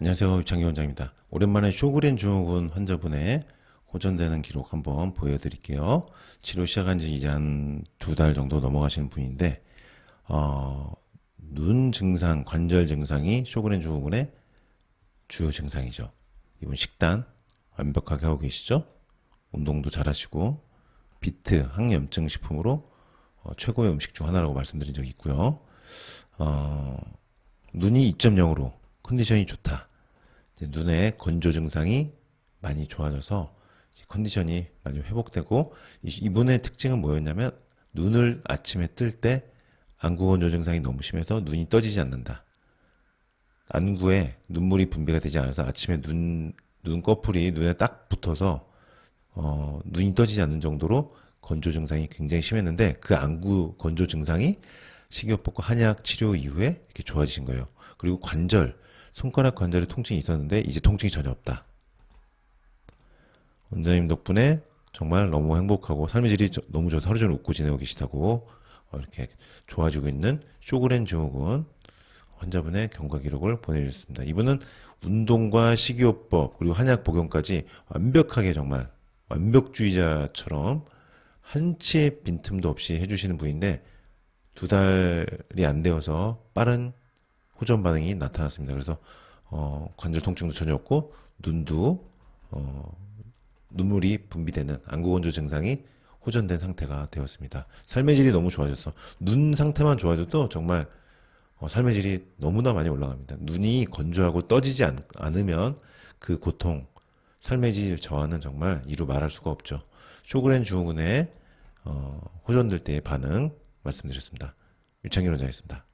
안녕하세요. 유창기 원장입니다. 오랜만에 쇼그렌 증후군 환자분의 호전되는 기록 한번 보여드릴게요. 치료 시작한 지 이제 한 두 달 정도 넘어가시는 분인데, 어, 눈 증상, 관절 증상이 쇼그렌 증후군의 주요 증상이죠. 이분 식단 완벽하게 하고 계시죠? 운동도 잘하시고, 비트 항염증 식품으로 어, 최고의 음식 중 하나라고 말씀드린 적이 있고요. 어, 눈이 2.0으로 컨디션이 좋다. 눈의 건조 증상이 많이 좋아져서 컨디션이 많이 회복되고 이- 이분의 특징은 뭐였냐면 눈을 아침에 뜰 때 안구 건조 증상이 너무 심해서 눈이 떠지지 않는다. 안구에 눈물이 분비가 되지 않아서 아침에 눈 눈꺼풀이 눈에 딱 붙어서 어, 눈이 떠지지 않는 정도로 건조 증상이 굉장히 심했는데 그 안구 건조 증상이 식이요법과 한약 치료 이후에 이렇게 좋아지신 거예요. 그리고 관절, 손가락 관절에 통증이 있었는데 이제 통증이 전혀 없다. 원장님 덕분에 정말 너무 행복하고 삶의 질이 저- 너무 좋아서 하루 종일 웃고 지내고 계시다고 어, 이렇게 좋아지고 있는 쇼그렌 증후군 환자분의 경과 기록을 보내주셨습니다. 이분은 운동과 식이요법 그리고 한약 복용까지 완벽하게 정말 완벽주의자처럼 한치의 빈틈도 없이 해주시는 분인데 두 달이 안 되어서 빠른 호전 반응이 나타났습니다. 그래서 어, 관절 통증도 전혀 없고 눈도 어, 눈물이 분비되는 안구 건조 증상이 호전된 상태가 되었습니다. 삶의 질이 너무 좋아졌어. 눈 상태만 좋아져도 정말 어, 삶의 질이 너무나 많이 올라갑니다. 눈이 건조하고 떠지지 않, 않으면 그 고통, 삶의 질 저하는 정말 이루 말할 수가 없죠. 쇼그렌 증후군의 어, 호전될 때의 반응 말씀드렸습니다. 유창기 원장이었습니다.